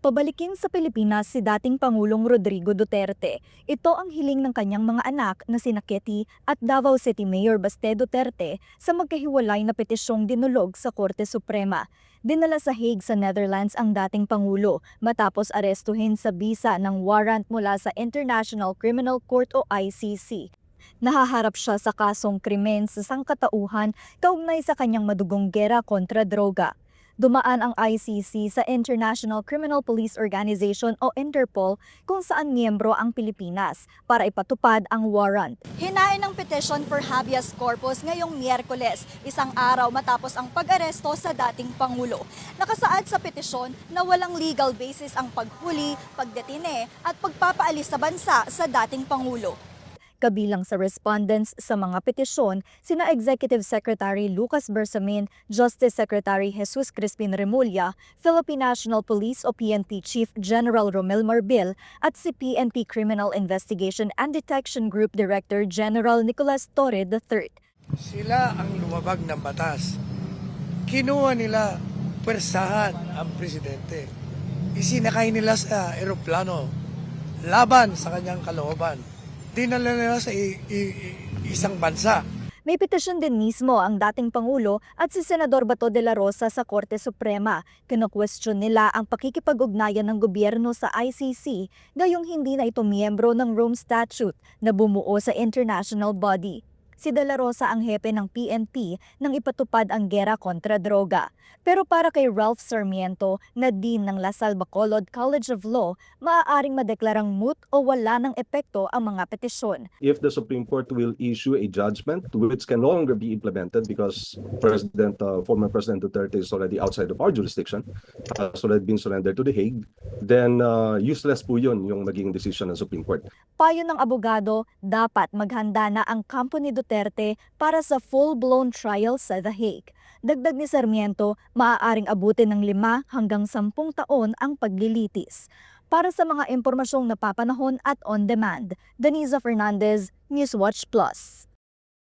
Pabalikin sa Pilipinas si dating Pangulong Rodrigo Duterte. Ito ang hiling ng kanyang mga anak na sina Ketty at Davao City Mayor Baste Duterte sa magkahiwalay na petisyong dinulog sa Korte Suprema. Dinala sa Hague sa Netherlands ang dating Pangulo matapos arestuhin sa bisa ng warrant mula sa International Criminal Court o ICC. Nahaharap siya sa kasong krimen sa sangkatauhan kaugnay sa kanyang madugong gera kontra droga. Dumaan ang ICC sa International Criminal Police Organization o Interpol kung saan miyembro ang Pilipinas para ipatupad ang warrant. Hinain ng petition for habeas corpus ngayong Miyerkules, isang araw matapos ang pag-aresto sa dating Pangulo. Nakasaad sa petisyon na walang legal basis ang paghuli, pagdetine at pagpapaalis sa bansa sa dating Pangulo. Kabilang sa respondents sa mga petisyon, sina Executive Secretary Lucas Bersamin, Justice Secretary Jesus Crispin Remulla, Philippine National Police o PNP Chief General Romel Marbil at si PNP Criminal Investigation and Detection Group Director General Nicolas Torre III. Sila ang lumabag ng batas. Kinuha nila pwersahan ang presidente. Isinakay nila sa eroplano laban sa kanyang kalooban. Dinala nila sa isang bansa. May petisyon din mismo ang dating Pangulo at si Senador Bato de la Rosa sa Korte Suprema. Kino-question nila ang pakikipag-ugnayan ng gobyerno sa ICC gayong hindi na ito miyembro ng Rome Statute na bumuo sa international body. Si De La Rosa ang hepe ng PNP nang ipatupad ang gera kontra droga. Pero para kay Ralph Sarmiento na Dean ng La Salle Bacolod College of Law, maaaring madeklarang moot o wala ng epekto ang mga petisyon. if the Supreme Court will issue a judgment which can no longer be implemented because President, uh, former President Duterte is already outside of our jurisdiction, uh, has already been surrendered to the Hague, then uh, useless po yun yung magiging decision ng Supreme Court. Payo ng abogado, dapat maghanda na ang kampo ni Duterte para sa full-blown trial sa The Hague. Dagdag ni Sarmiento, maaaring abutin ng lima hanggang sampung taon ang paglilitis. Para sa mga impormasyong napapanahon at on-demand, Denisa Fernandez, Newswatch Plus.